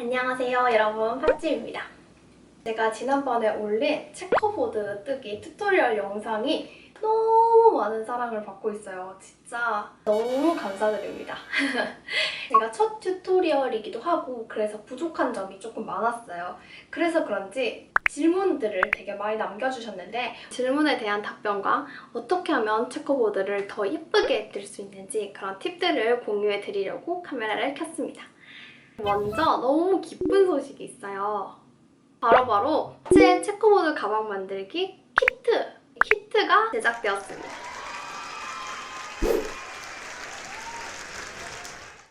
안녕하세요 여러분. 팥지입니다. 제가 지난번에 올린 체커보드 뜨기 튜토리얼 영상이 너무 많은 사랑을 받고 있어요. 진짜 너무 감사드립니다. 제가 첫 튜토리얼이기도 하고 그래서 부족한 점이 조금 많았어요. 그래서 그런지 질문들을 되게 많이 남겨주셨는데 질문에 대한 답변과 어떻게 하면 체커보드를 더 예쁘게 뜰 수 있는지 그런 팁들을 공유해 드리려고 카메라를 켰습니다 먼저 너무 기쁜 소식이 있어요. 바로바로 제 체커보드 가방 만들기 키트! 키트가 제작되었습니다.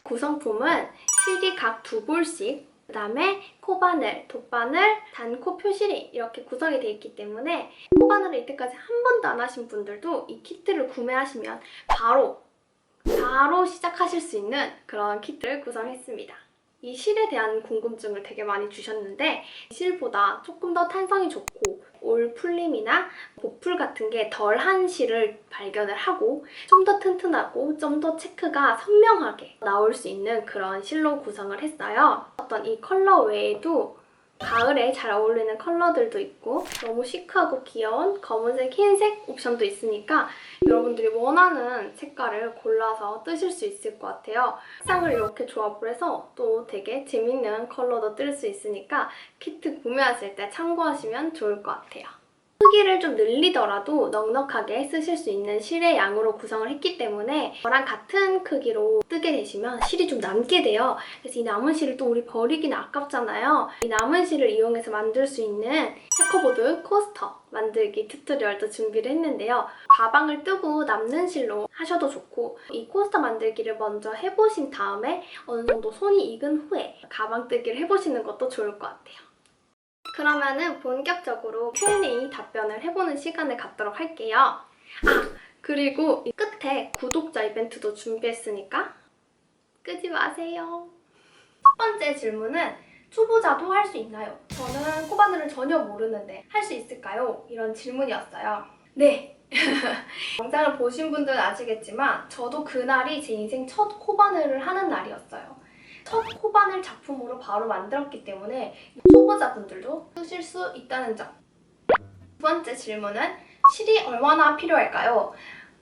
구성품은 실이 각 두 볼씩 그 다음에 코바늘, 돗바늘, 단코 표시리 이렇게 구성이 되어 있기 때문에 코바늘을 이때까지 한 번도 안 하신 분들도 이 키트를 구매하시면 바로 바로 시작하실 수 있는 그런 키트를 구성했습니다. 이 실에 대한 궁금증을 되게 많이 주셨는데 실보다 조금 더 탄성이 좋고 올 풀림이나 보풀 같은 게 덜한 실을 발견을 하고 좀 더 튼튼하고 좀 더 체크가 선명하게 나올 수 있는 그런 실로 구성을 했어요. 어떤 이 컬러 외에도 가을에 잘 어울리는 컬러들도 있고 너무 시크하고 귀여운 검은색, 흰색 옵션도 있으니까 여러분들이 원하는 색깔을 골라서 뜨실 수 있을 것 같아요. 색상을 이렇게 조합을 해서 또 되게 재밌는 컬러도 뜰 수 있으니까 키트 구매하실 때 참고하시면 좋을 것 같아요. 크기를 좀 늘리더라도 넉넉하게 쓰실 수 있는 실의 양으로 구성을 했기 때문에 저랑 같은 크기로 뜨게 되시면 실이 좀 남게 돼요. 그래서 이 남은 실을 또 우리 버리기는 아깝잖아요. 이 남은 실을 이용해서 만들 수 있는 체커보드 코스터 만들기 튜토리얼도 준비를 했는데요. 가방을 뜨고 남는 실로 하셔도 좋고 이 코스터 만들기를 먼저 해보신 다음에 어느 정도 손이 익은 후에 가방 뜨기를 해보시는 것도 좋을 것 같아요. 그러면은 본격적으로 Q&A 답변을 해보는 시간을 갖도록 할게요. 아, 그리고 이 끝에 구독자 이벤트도 준비했으니까 끄지 마세요. 첫 번째 질문은 초보자도 할 수 있나요? 저는 코바늘을 전혀 모르는데 할 수 있을까요? 이런 질문이었어요. 네. 영상을 보신 분들은 아시겠지만 저도 그날이 제 인생 첫 코바늘을 하는 날이었어요. 첫 코바늘 작품으로 바로 만들었기 때문에 초보자분들도 쓰실 수 있다는 점. 두 번째 질문은 실이 얼마나 필요할까요?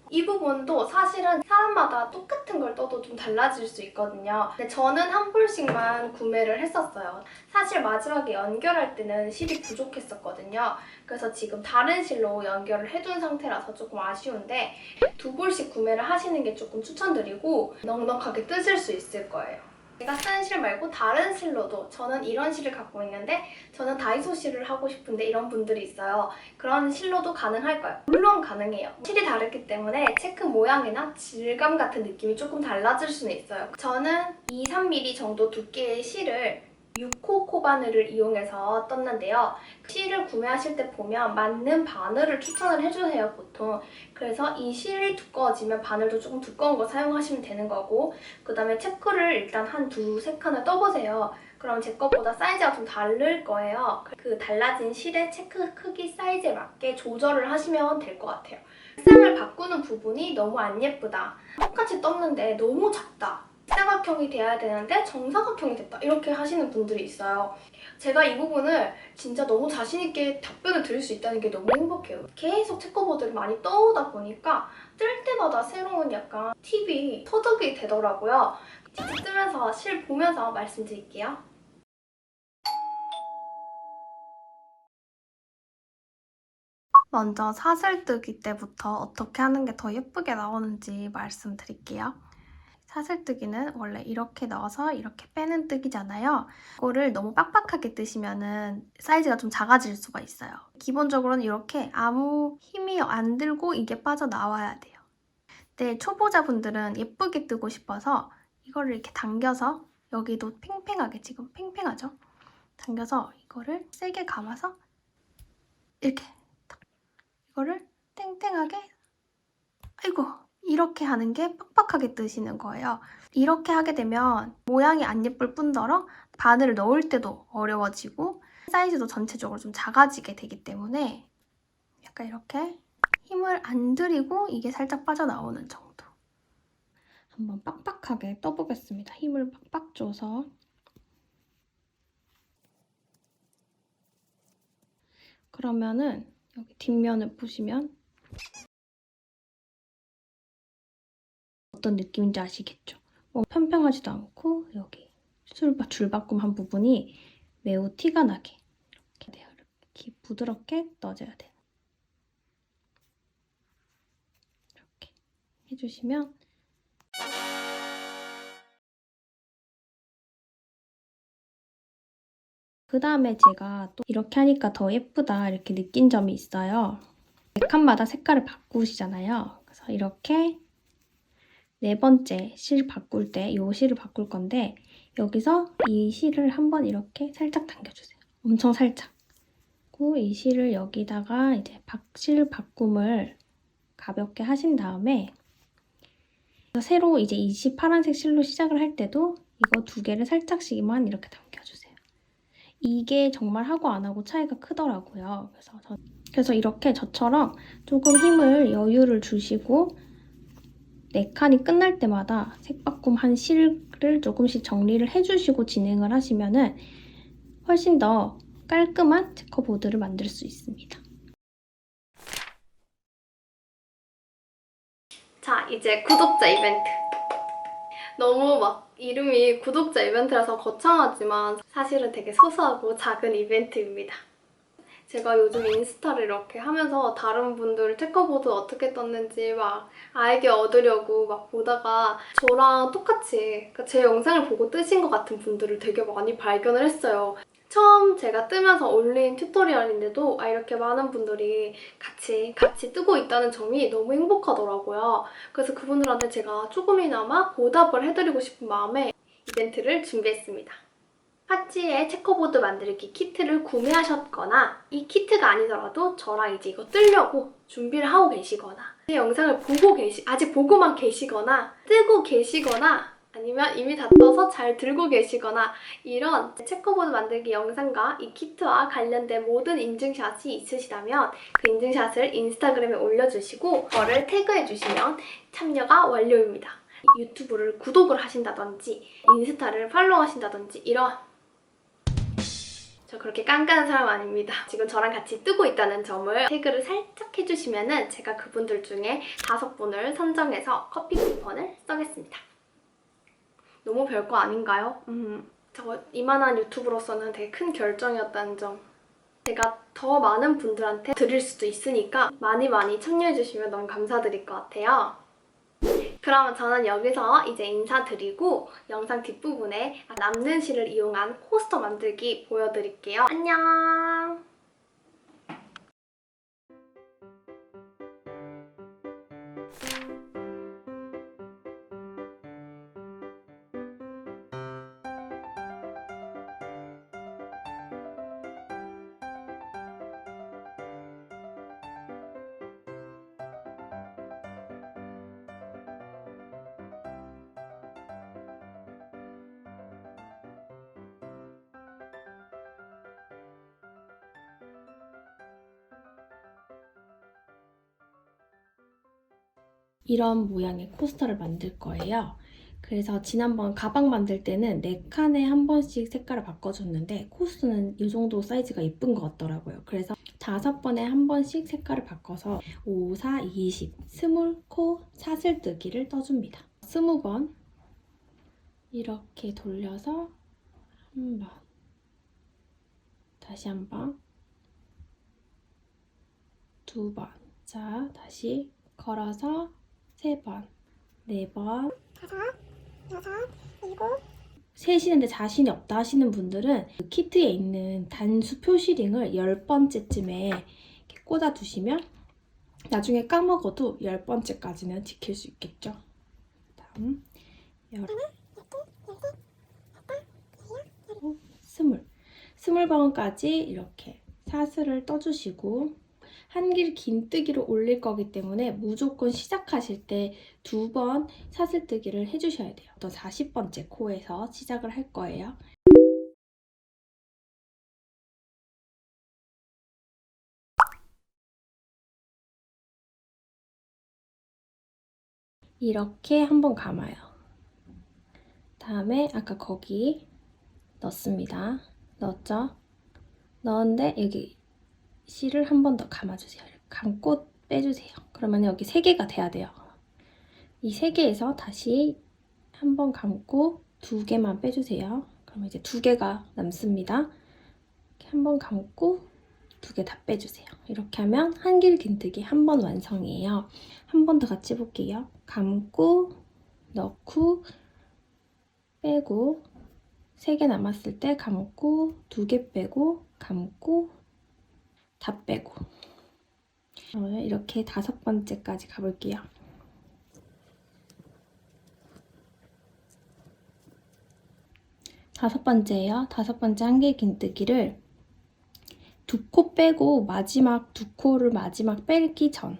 이 부분도 사실은 사람마다 똑같은 걸 떠도 좀 달라질 수 있거든요. 근데 저는 한 볼씩만 구매를 했었어요. 사실 마지막에 연결할 때는 실이 부족했었거든요. 그래서 지금 다른 실로 연결을 해둔 상태라서 조금 아쉬운데 두 볼씩 구매를 하시는 게 조금 추천드리고 넉넉하게 뜨실 수 있을 거예요. 제가 쓰는 실 말고 다른 실로도 저는 이런 실을 갖고 있는데 저는 다이소 실을 하고 싶은데 이런 분들이 있어요. 그런 실로도 가능할까요? 물론 가능해요. 실이 다르기 때문에 체크 모양이나 질감 같은 느낌이 조금 달라질 수는 있어요. 저는 2, 3mm 정도 두께의 실을 6호 코바늘을 이용해서 떴는데요. 실을 구매하실 때 보면 맞는 바늘을 추천을 해주세요, 보통. 그래서 이 실이 두꺼워지면 바늘도 조금 두꺼운 거 사용하시면 되는 거고 그 다음에 체크를 일단 한 두세 칸을 떠보세요. 그럼 제 것보다 사이즈가 좀 다를 거예요. 그 달라진 실의 체크 크기 사이즈에 맞게 조절을 하시면 될 것 같아요. 색상을 바꾸는 부분이 너무 안 예쁘다. 똑같이 떴는데 너무 작다. 사각형이 돼야 되는데 정사각형이 됐다. 이렇게 하시는 분들이 있어요. 제가 이 부분을 진짜 너무 자신있게 답변을 드릴 수 있다는 게 너무 행복해요. 계속 체커보드를 많이 떠오다 보니까 뜰 때마다 새로운 약간 팁이 터득이 되더라고요. 팁 뜨면서 실 보면서 말씀드릴게요. 먼저 사슬뜨기 때부터 어떻게 하는 게 더 예쁘게 나오는지 말씀드릴게요. 사슬뜨기는 원래 이렇게 넣어서 이렇게 빼는 뜨기잖아요. 이거를 너무 빡빡하게 뜨시면은 사이즈가 좀 작아질 수가 있어요. 기본적으로는 이렇게 아무 힘이 안 들고 이게 빠져나와야 돼요. 근데 초보자분들은 예쁘게 뜨고 싶어서 이거를 이렇게 당겨서 여기도 팽팽하게 지금 팽팽하죠? 당겨서 이거를 세게 감아서 이렇게 탁. 이거를 땡땡하게 아이고 이렇게 하는 게 빡빡하게 뜨시는 거예요. 이렇게 하게 되면 모양이 안 예쁠 뿐더러 바늘을 넣을 때도 어려워지고 사이즈도 전체적으로 좀 작아지게 되기 때문에 약간 이렇게 힘을 안 들이고 이게 살짝 빠져나오는 정도. 한번 빡빡하게 떠보겠습니다. 힘을 빡빡 줘서 그러면은 여기 뒷면을 보시면 어떤 느낌인지 아시겠죠? 뭐 평평하지도 않고 여기 줄- 줄바꿈 한 부분이 매우 티가 나게 이렇게 돼요. 이렇게 부드럽게 넣어줘야 돼요. 이렇게 해주시면 그 다음에 제가 또 이렇게 하니까 더 예쁘다 이렇게 느낀 점이 있어요. 칸마다 색깔을 바꾸시잖아요. 그래서 이렇게 네 번째 실 바꿀 때 이 실을 바꿀 건데 여기서 이 실을 한번 이렇게 살짝 당겨주세요. 엄청 살짝. 그리고 이 실을 여기다가 이제 박- 실 바꿈을 가볍게 하신 다음에 새로 이제 이시 파란색 실로 시작을 할 때도 이거 두 개를 살짝씩만 이렇게 당겨주세요. 이게 정말 하고 안 하고 차이가 크더라고요. 그래서 저- 그래서 이렇게 저처럼 조금 힘을 여유를 주시고 네 칸이 끝날 때마다 색바꿈 한 실을 조금씩 정리를 해주시고 진행을 하시면은 훨씬 더 깔끔한 체커보드를 만들 수 있습니다. 자, 이제 구독자 이벤트. 너무 막 이름이 구독자 이벤트라서 거창하지만 사실은 되게 소소하고 작은 이벤트입니다. 제가 요즘 인스타를 이렇게 하면서 다른 분들 체커보드 어떻게 떴는지 막 아이디어 얻으려고 막 보다가 저랑 똑같이 그러니까 제 영상을 보고 뜨신 것 같은 분들을 되게 많이 발견을 했어요. 처음 제가 뜨면서 올린 튜토리얼인데도 아 이렇게 많은 분들이 같이 같이 뜨고 있다는 점이 너무 행복하더라고요. 그래서 그분들한테 제가 조금이나마 보답을 해드리고 싶은 마음에 이벤트를 준비했습니다. 파찌의 체커보드 만들기 키트를 구매하셨거나 이 키트가 아니더라도 저랑 이제 이거 뜨려고 준비를 하고 계시거나 이 영상을 보고 계시 아직 보고만 계시거나 뜨고 계시거나 아니면 이미 다 떠서 잘 들고 계시거나 이런 체커보드 만들기 영상과 이 키트와 관련된 모든 인증샷이 있으시다면 그 인증샷을 인스타그램에 올려주시고 저를 태그해주시면 참여가 완료입니다. 유튜브를 구독을 하신다든지 인스타를 팔로우 하신다든지 이런 저 그렇게 깐깐한 사람 아닙니다. 지금 저랑 같이 뜨고 있다는 점을 태그를 살짝 해주시면 은 제가 그분들 중에 다섯 분을 선정해서 커피 쿠폰을 쏘겠습니다. 너무 별거 아닌가요? 음, 저 이만한 유튜브로서는 되게 큰 결정이었다는 점. 제가 더 많은 분들한테 드릴 수도 있으니까 많이 많이 참여해주시면 너무 감사드릴 것 같아요. 그러면 저는 여기서 이제 인사드리고 영상 뒷부분에 남는 실을 이용한 코스터 만들기 보여드릴게요. 안녕! 이런 모양의 코스터를 만들 거예요. 그래서 지난번 가방 만들 때는 4칸에 한 번씩 색깔을 바꿔줬는데 코스는 이 정도 사이즈가 예쁜 것 같더라고요. 그래서 다섯 번에 한 번씩 색깔을 바꿔서 5, 4, 20, 스물 코 사슬뜨기를 떠줍니다. 20번 이렇게 돌려서 한 번, 다시 한 번, 두 번, 자 다시 걸어서 세 번, 네 번, 다섯, 여섯, 일곱, 세시는데 자신이 없다 하시는 분들은 그 키트에 있는 단수 표시링을 10번째쯤에 이렇게 꽂아 두시면 나중에 까먹어도 10번째까지는 지킬 수 있겠죠. 다음. 열, 어, 스물. 스물 번까지 이렇게 사슬을 떠주시고 한길 긴뜨기로 올릴 거기 때문에 무조건 시작하실 때 두 번 사슬뜨기를 해주셔야 돼요. 또 40번째 코에서 시작을 할 거예요. 이렇게 한번 감아요. 다음에 아까 거기 넣습니다. 넣었죠? 넣었는데 여기 실을 한 번 더 감아주세요. 감고 빼주세요. 그러면 여기 세 개가 돼야 돼요. 이세 개에서 다시 한 번 감고 두 개만 빼주세요. 그러면 이제 두 개가 남습니다. 한 번 감고 두 개 다 빼주세요. 이렇게 하면 한길 긴뜨기 한 번 완성이에요. 한 번 더 같이 해볼게요. 감고 넣고 빼고 세개 남았을 때 감고 두개 빼고 감고 다 빼고 그러면 이렇게 다섯 번째까지 가볼게요. 다섯 번째예요. 다섯 번째 한길 긴뜨기를 두 코 빼고 마지막 두 코를 마지막 빼기 전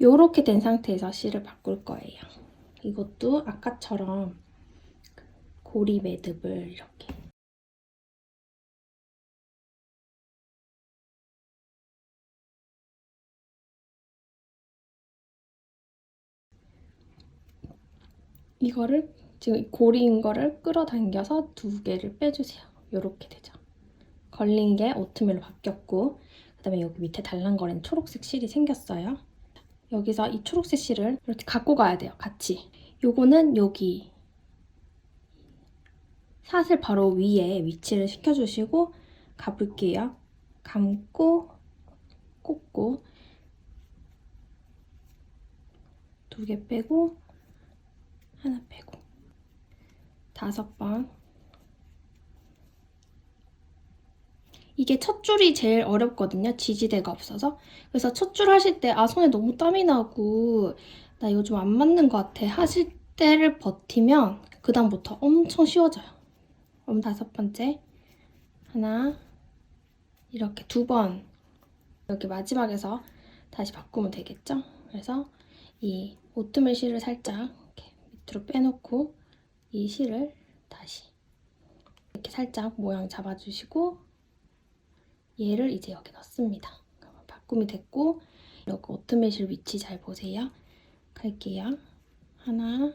요렇게 된 상태에서 실을 바꿀 거예요. 이것도 아까처럼 고리 매듭을 이렇게 이거를 지금 고리인 거를 끌어당겨서 두 개를 빼주세요. 요렇게 되죠. 걸린 게 오트밀로 바뀌었고 그 다음에 여기 밑에 달랑거리는 초록색 실이 생겼어요. 여기서 이 초록색 실을 이렇게 갖고 가야 돼요. 같이. 요거는 여기 사슬 바로 위에 위치를 시켜주시고 가볼게요. 감고 꽂고 두 개 빼고 하나 빼고 다섯 번 이게 첫 줄이 제일 어렵거든요. 지지대가 없어서. 그래서 첫 줄 하실 때, 아, 손에 너무 땀이 나고, 나 이거 좀 안 맞는 것 같아. 하실 때를 버티면, 그 다음부터 엄청 쉬워져요. 그럼 다섯 번째. 하나, 이렇게 두 번. 여기 마지막에서 다시 바꾸면 되겠죠? 그래서 이 오트밀 실을 살짝 이렇게 밑으로 빼놓고, 이 실을 다시 이렇게 살짝 모양 잡아주시고, 얘를 이제 여기 넣습니다. 바꿈이 됐고 여기 오트밀실 위치 잘 보세요. 갈게요. 하나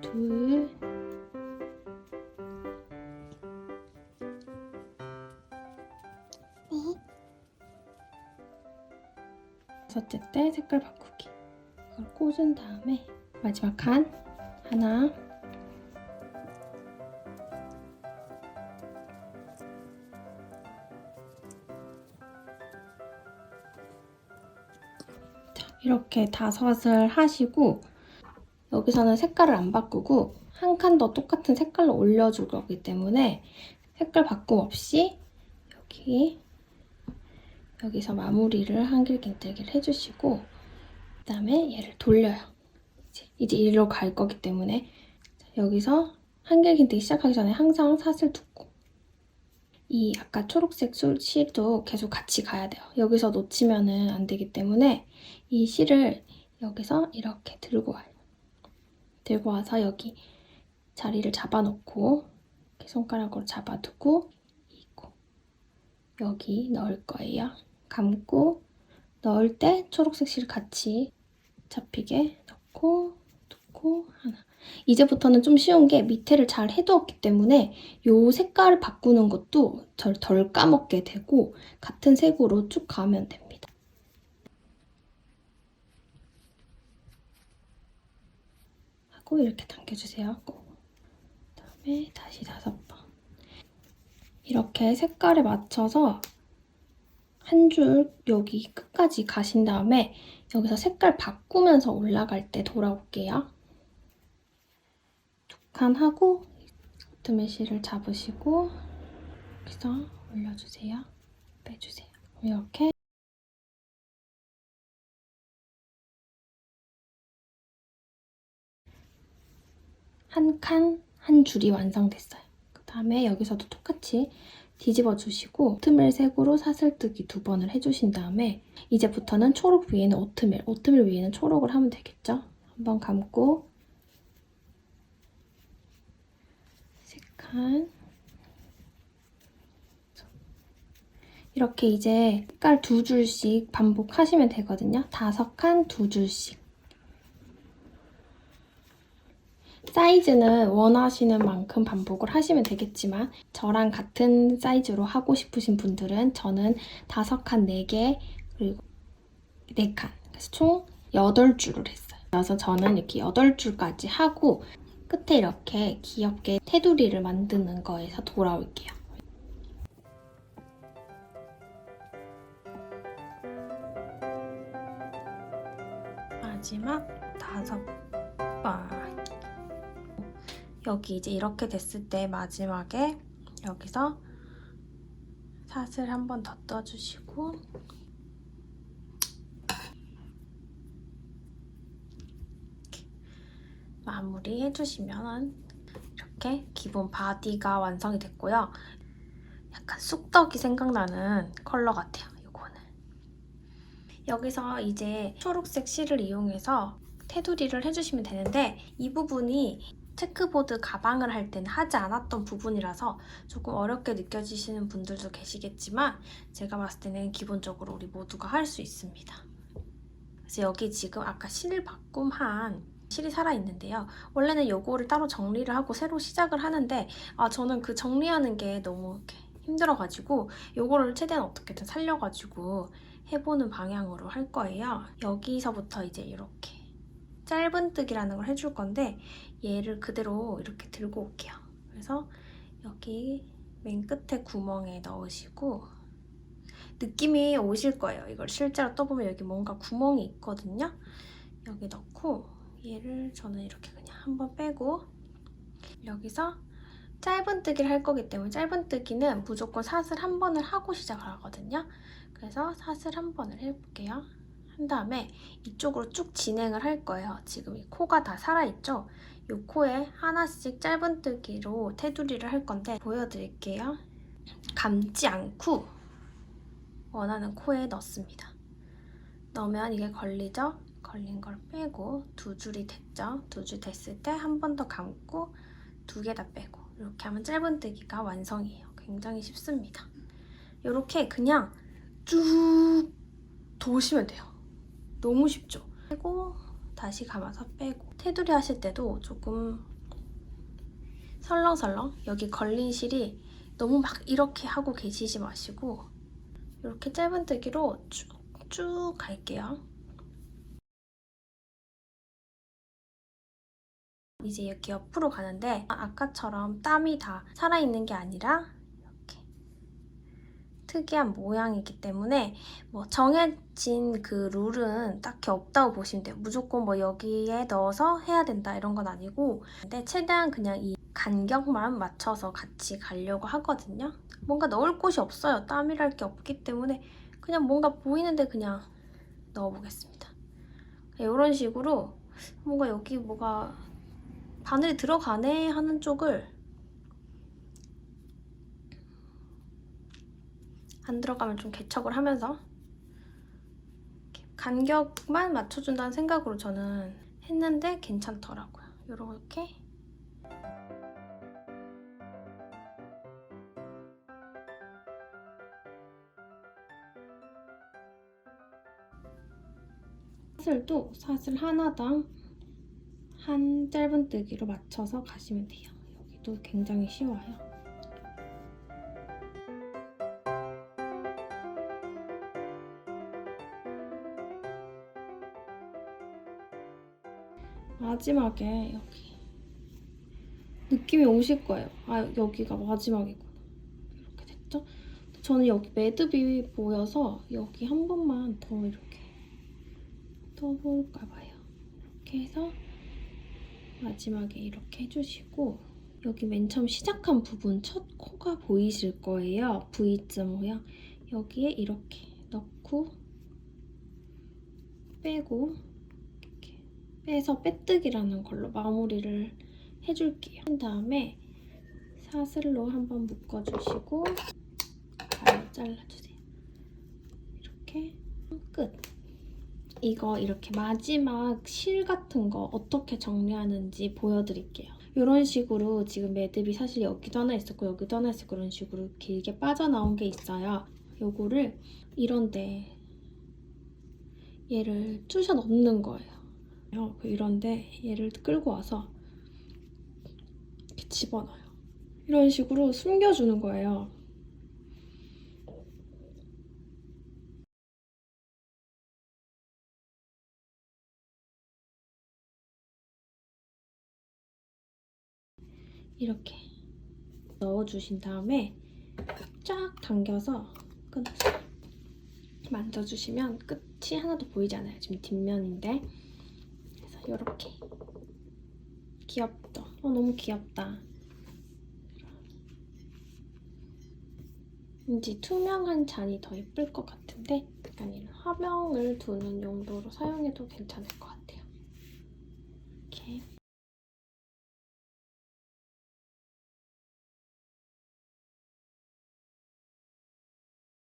둘 다섯째 때 색깔 바꾸기. 이걸 꽂은 다음에 마지막 칸 하나 자, 이렇게 다섯을 하시고 여기서는 색깔을 안 바꾸고 한 칸 더 똑같은 색깔로 올려줄 거기 때문에 색깔 바꿈 없이 여기 여기서 마무리를 한길 긴뜨기를 해주시고 그 다음에 얘를 돌려요. 이제, 이제 이리로 갈 거기 때문에 자, 여기서 한길 긴뜨기 시작하기 전에 항상 사슬 두고 이 아까 초록색 술- 실도 계속 같이 가야 돼요. 여기서 놓치면은 안 되기 때문에 이 실을 여기서 이렇게 들고 와요. 들고 와서 여기 자리를 잡아놓고 손가락으로 잡아두고 여기 넣을 거예요. 감고 넣을 때 초록색 실 같이 잡히게 넣고 넣고 하나. 이제부터는 좀 쉬운 게 밑에를 잘 해두었기 때문에 요 색깔을 바꾸는 것도 덜, 덜 까먹게 되고 같은 색으로 쭉 가면 됩니다. 하고 이렇게 당겨주세요. 그 다음에 다시 다섯 번. 이렇게 색깔에 맞춰서 한 줄 여기 끝까지 가신 다음에 여기서 색깔 바꾸면서 올라갈 때 돌아올게요. 두 칸 하고 오트메시를 잡으시고 여기서 올려주세요. 빼주세요. 이렇게 한 칸, 한 줄이 완성됐어요. 그 다음에 여기서도 똑같이 뒤집어 주시고 오트밀 색으로 사슬뜨기 두 번을 해주신 다음에 이제부터는 초록 위에는 오트밀, 오트밀 위에는 초록을 하면 되겠죠? 한번 감고 세칸 이렇게 이제 색깔 두 줄씩 반복하시면 되거든요. 다섯 칸 두 줄씩 사이즈는 원하시는 만큼 반복을 하시면 되겠지만 저랑 같은 사이즈로 하고 싶으신 분들은 저는 다섯 칸 4개 그리고 4칸 그래서 총 8줄을 했어요. 그래서 저는 이렇게 8줄까지 하고 끝에 이렇게 귀엽게 테두리를 만드는 거에서 돌아올게요. 마지막 다섯 번. 여기 이제 이렇게 됐을 때 마지막에 여기서 사슬 한번 더 떠주시고 마무리 해주시면 이렇게 기본 바디가 완성이 됐고요. 약간 쑥떡이 생각나는 컬러 같아요. 이거는 여기서 이제 초록색 실을 이용해서 테두리를 해주시면 되는데 이 부분이 체크보드 가방을 할 때는 하지 않았던 부분이라서 조금 어렵게 느껴지시는 분들도 계시겠지만 제가 봤을 때는 기본적으로 우리 모두가 할 수 있습니다. 그래서 여기 지금 아까 실 바꿈한 실이 살아있는데요. 원래는 요거를 따로 정리를 하고 새로 시작을 하는데 아 저는 그 정리하는 게 너무 힘들어가지고 요거를 최대한 어떻게든 살려가지고 해보는 방향으로 할 거예요. 여기서부터 이제 이렇게 짧은뜨기라는 걸 해줄 건데 얘를 그대로 이렇게 들고 올게요. 그래서 여기 맨 끝에 구멍에 넣으시고 느낌이 오실 거예요. 이걸 실제로 떠보면 여기 뭔가 구멍이 있거든요. 여기 넣고 얘를 저는 이렇게 그냥 한번 빼고 여기서 짧은뜨기를 할 거기 때문에 짧은뜨기는 무조건 사슬 한 번을 하고 시작을 하거든요. 그래서 사슬 한 번을 해볼게요. 한 다음에 이쪽으로 쭉 진행을 할 거예요. 지금 이 코가 다 살아있죠? 이 코에 하나씩 짧은뜨기로 테두리를 할 건데 보여드릴게요. 감지 않고 원하는 코에 넣습니다. 넣으면 이게 걸리죠? 걸린 걸 빼고 두 줄이 됐죠? 두 줄 됐을 때 한 번 더 감고 두 개 다 빼고 이렇게 하면 짧은뜨기가 완성이에요. 굉장히 쉽습니다. 이렇게 그냥 쭉 도시면 돼요. 너무 쉽죠? 빼고 다시 감아서 빼고 테두리 하실 때도 조금 설렁설렁 여기 걸린 실이 너무 막 이렇게 하고 계시지 마시고 이렇게 짧은뜨기로 쭉쭉 갈게요. 이제 이렇게 옆으로 가는데 아까처럼 땀이 다 살아있는 게 아니라 특이한 모양이기 때문에 뭐 정해진 그 룰은 딱히 없다고 보시면 돼요. 무조건 뭐 여기에 넣어서 해야 된다 이런 건 아니고 근데 최대한 그냥 이 간격만 맞춰서 같이 가려고 하거든요. 뭔가 넣을 곳이 없어요. 땀이랄 게 없기 때문에 그냥 뭔가 보이는데 그냥 넣어보겠습니다. 이런 식으로 뭔가 여기 뭐가 바늘이 들어가네 하는 쪽을 안 들어가면 좀 개척을 하면서 간격만 맞춰준다는 생각으로 저는 했는데 괜찮더라고요. 이렇게 사슬도 사슬 하나당 한 짧은뜨기로 맞춰서 가시면 돼요. 여기도 굉장히 쉬워요. 마지막에 여기 느낌이 오실 거예요. 아 여기가 마지막이구나. 이렇게 됐죠? 저는 여기 매듭이 보여서 여기 한 번만 더 이렇게 떠볼까 봐요. 이렇게 해서 마지막에 이렇게 해주시고 여기 맨 처음 시작한 부분 첫 코가 보이실 거예요. V자 모양 여기에 이렇게 넣고 빼고 빼서 빼뜨기라는 걸로 마무리를 해줄게요. 한 다음에 사슬로 한번 묶어주시고 가위 잘라주세요. 이렇게 끝. 이거 이렇게 마지막 실 같은 거 어떻게 정리하는지 보여드릴게요. 이런 식으로 지금 매듭이 사실 여기도 하나 있었고 여기도 하나 있었고 이런 식으로 길게 빠져나온 게 있어요. 요거를 이런데 얘를 쑤셔 넣는 거예요. 이런데 얘를 끌고 와서 집어넣어요. 이런 식으로 숨겨주는 거예요. 이렇게 넣어주신 다음에 쫙 당겨서 끊으세요. 만져주시면 끝이 하나도 보이지 않아요. 지금 뒷면인데. 이렇게. 귀엽죠? 어, 너무 귀엽다. 왠지 투명한 잔이 더 예쁠 것 같은데 약간 이런 화병을 두는 용도로 사용해도 괜찮을 것 같아요.